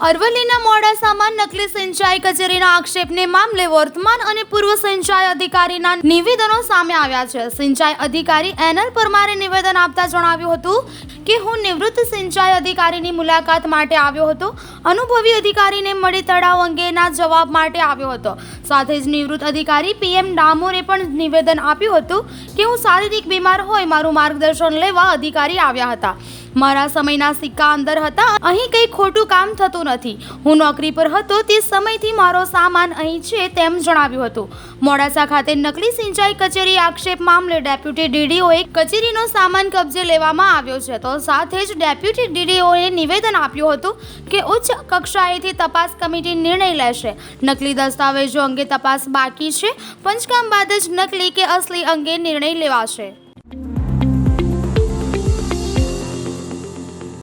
અરવલ્લીના મોડાસામાં નકલી સિંચાઈ કચેરીના આક્ષેપને મામલે વર્તમાન અને પૂર્વ સિંચાઈ અધિકારીના નિવેદનો સામે આવ્યા છે. સિંચાઈ અધિકારી એનએલ પરમારે નિવેદન આપતા જણાવ્યું હતું કે, હું નિવૃત્ત સિંચાઈ અધિકારીની મુલાકાત માટે આવ્યો હતો. અનુભવી અધિકારીને મળી તળાવ અંગેના જવાબ માટે આવ્યો હતો. સાથે જ નિવૃત્ત અધિકારી પીએમ ડામોરે પણ નિવેદન આપ્યું હતું કે, હું શારીરિક બીમાર હોય મારું માર્ગદર્શન લેવા અધિકારી આવ્યા હતા. મારા સમયના સિક્કા અંદર હતા, અહીં કંઈ ખોટું કામ થતું નથી. હું નોકરી પર હતો, તે સમયથી મારો સામાન અહીં છે તેમ જણાવ્યું હતું. મોડાસા ખાતે નકલી સિંચાઈ કચેરી આક્ષેપ મામલે ડેપ્યુટી ડીડીઓએ કચેરીનો સામાન કબજે લેવામાં આવ્યો છે. તો સાથે જ ડેપ્યુટી ડીડીઓએ નિવેદન આપ્યું હતું કે ઉચ્ચ કક્ષાએથી તપાસ કમિટી નિર્ણય લેશે. નકલી દસ્તાવેજો અંગે તપાસ બાકી છે. પંચકામ બાદ જ નકલી કે અસલી અંગે નિર્ણય લેવાશે.